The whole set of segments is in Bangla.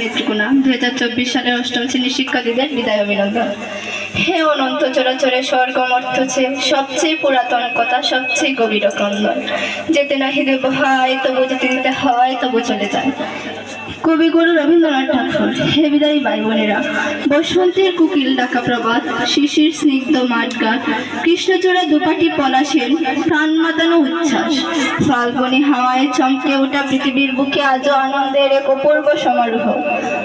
নেত্রকোনা দুই হাজার চব্বিশ সালের অষ্টম শ্রেণির শিক্ষার্থীদের বিদায় অভিনন্দন। হে অনন্ত চরাচরে স্বর্গ মর্থছে সবচেয়ে পুরাতন কথা, সবচেয়ে গভীর ক্রন্দন। যেতে না হিদে হয় তবু যেতে যেতে হয়, তবু চলে যায়। কবিগুরু রবীন্দ্রনাথ ঠাকুর। হে বিদায়ী ভাই বোনেরা বসন্তের কুকিল ডাকা প্রবাদ, শিশির স্নিগ্ধ মাঠগাট কৃষ্ণচূড়া দুপাটি পলাশের প্রাণ মাতানো উচ্ছ্বাস। ফাল্গুনি হাওয়ায় চমকে ওঠা পৃথিবীর বুকে আজও আনন্দের এক অপূর্ব সমারোহ।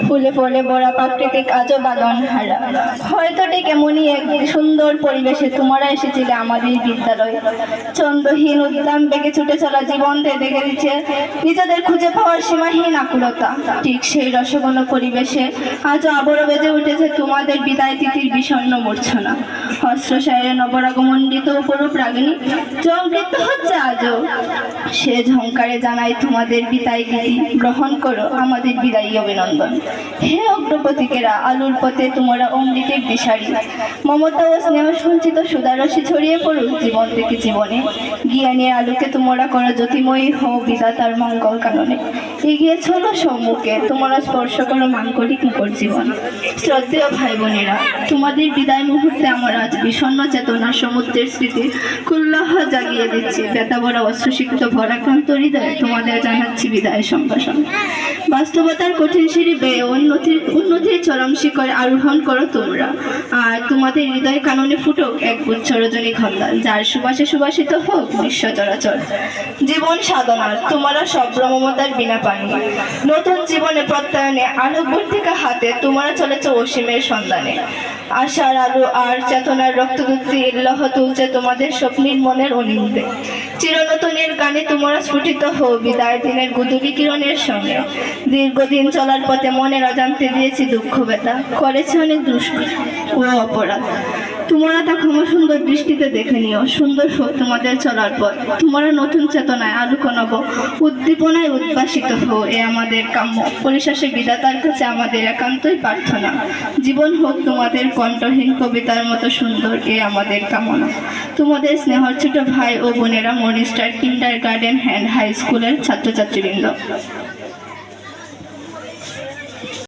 ফুলে ফলে ভরা প্রাকৃতিক আজও বাদন হারা হয়তো ঠিক এমনই এক সুন্দর পরিবেশে তোমরা এসেছিলে আমাদের বিদ্যালয়ে। চন্দ্রহীন উদ্যান বেগে ছুটে চলা জীবন দেখে দিচ্ছে, নিজেদের খুঁজে পাওয়ার সীমাহীন আকুলতা। ঠিক সেই রসগোল পরিবেশে আজও আবরো বেজে উঠেছে তোমাদের বিদায় তিথির বিষণ্ণ মূর্ছনা। অস্ত্রশায়ের নবরাগমণ্ডিত উপরূপ রাগিনী চমকৃত হচ্ছে আজও। সে ঝংকারে জানাই তোমাদের বিদায় গীতি গ্রহণ করো আমাদের বিদায়ী অভিনন্দন। হে অগ্রপতিকেরা, আলুর পথে তোমরা অমৃতের দিশারি। মমতা ও স্নেহ সঞ্চিত সুদারসী ছড়িয়ে পড়ুক জীবন থেকে জীবনে। জ্ঞানের আলোকে তোমরা করো, জ্যোতিময়ী হও বিধাতার মঙ্গল কারণে। এগিয়ে চলো সম্মুখে, তোমরা স্পর্শ করো মাঙ্গলিক মুখর জীবন শ্রদ্ধেয় ভাই বোনেরা তোমাদের বিদায় মুহূর্তে আমার আজ বিষণ্ণ চেতনা সমুদ্রের স্মৃতি কুল্লাহ জাগিয়ে দিচ্ছি। ব্যথা ভরা অশ্রুসিক্ত ভরাক্রান্ত হৃদয়ে তোমাদের জানাচ্ছি বিদায় সম্ভাষণ। বাস্তবতার কঠিন সিঁড়ি বেয়ে উন্নতির উন্নতির চরম শিখরে আরোহণ করো তোমরা। তোমাদের হৃদয় কাননে ফুটুক এক গুচ্ছ রজনীগন্ধা যার সুবাসে সুবাসিত হোক বিশ্ব চরাচর। জীবন সাধনার, তোমারা সব ব্রহ্মতার বিনা পানি। নতুন জীবনে প্রত্যয়নে আলোকবর্তিকা হাতে, তোমারা চলেছ অসীমের সন্ধানে। আশার আলো আর চেতনার রক্তদূতি লহ তুলছে তোমাদের স্বপ্নের মনের অনিন্দে। চিরনতনের গানে তোমরা স্ফুটিত হও বিদায় দিনের গুদুলি কিরণের সঙ্গে। দীর্ঘদিন চলার পথে মনের অজান্তে দিয়েছি দুঃখ ব্যথা, করেছে অনেক দুষ্কৃ ও অপরাধ। তোমরা তা ক্ষমা সুন্দর দৃষ্টিতে দেখে নিও। সুন্দর হোক তোমাদের চলার পথ তোমরা নতুন চেতনায় আলোক নব উদ্দীপনায় উদ্ভাসিত হো এ আমাদের কাম্য। পরিশেষে বিধাতার কাছে আমাদের একান্তই প্রার্থনা। জীবন হোক তোমাদের কণ্ঠহীন কবিতার মতো সুন্দর, এ আমাদের কামনা। তোমাদের স্নেহর ছোট ভাই ও বোনেরা মনিস্টার কিন্ডার গার্ডেন হ্যান্ড হাই স্কুলের ছাত্রছাত্রীবৃন্দ।